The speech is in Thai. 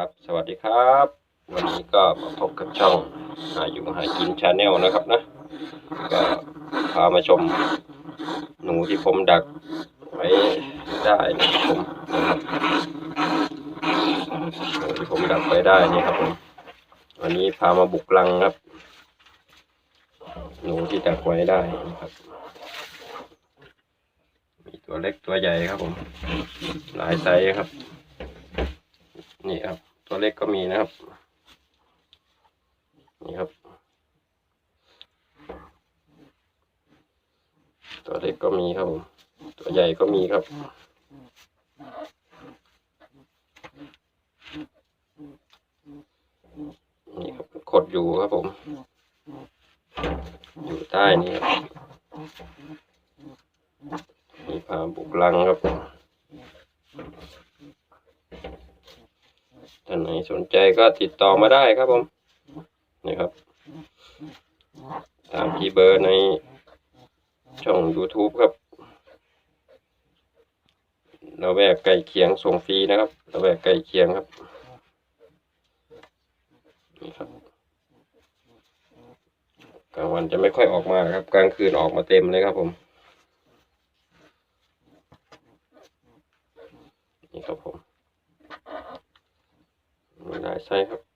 ครับ สวัสดีครับ วันนี้ก็มาพบกับช่องหาอยู่หากินชาแนลนะครับนะก็พามาชมหนูที่ผมดักไว้ได้นะครับผมหนูที่ผมดักไว้ได้นี่ครับผมวันนี้พามาบุกรังครับ หนูที่ดักไว้ได้นะครับมีตัวเล็กตัวใหญ่ครับผม หลายไซส์ครับ นี่ครับ ตัวเล็กก็มีนะครับ นี่ครับ ตัวเล็กก็มีครับผมตัวใหญ่ก็มีครับนี่ครับขดอยู่ครับผม อยู่ใต้นี่ครับมีพาบุกลังครับผม ท่านไหนสนใจก็ติดต่อมาได้ครับผมนี่ครับ ตามที่เบอร์ในช่อง YouTube ครับเระแวกใกล้เคียงส่งฟรีนะครับเระแวกใกล้เคียงครับนี่ครับกลางวันจะไม่ค่อยออกมาครับ กลางคืนออกมาเต็มเลยครับผมนี่ครับผม guys. I up.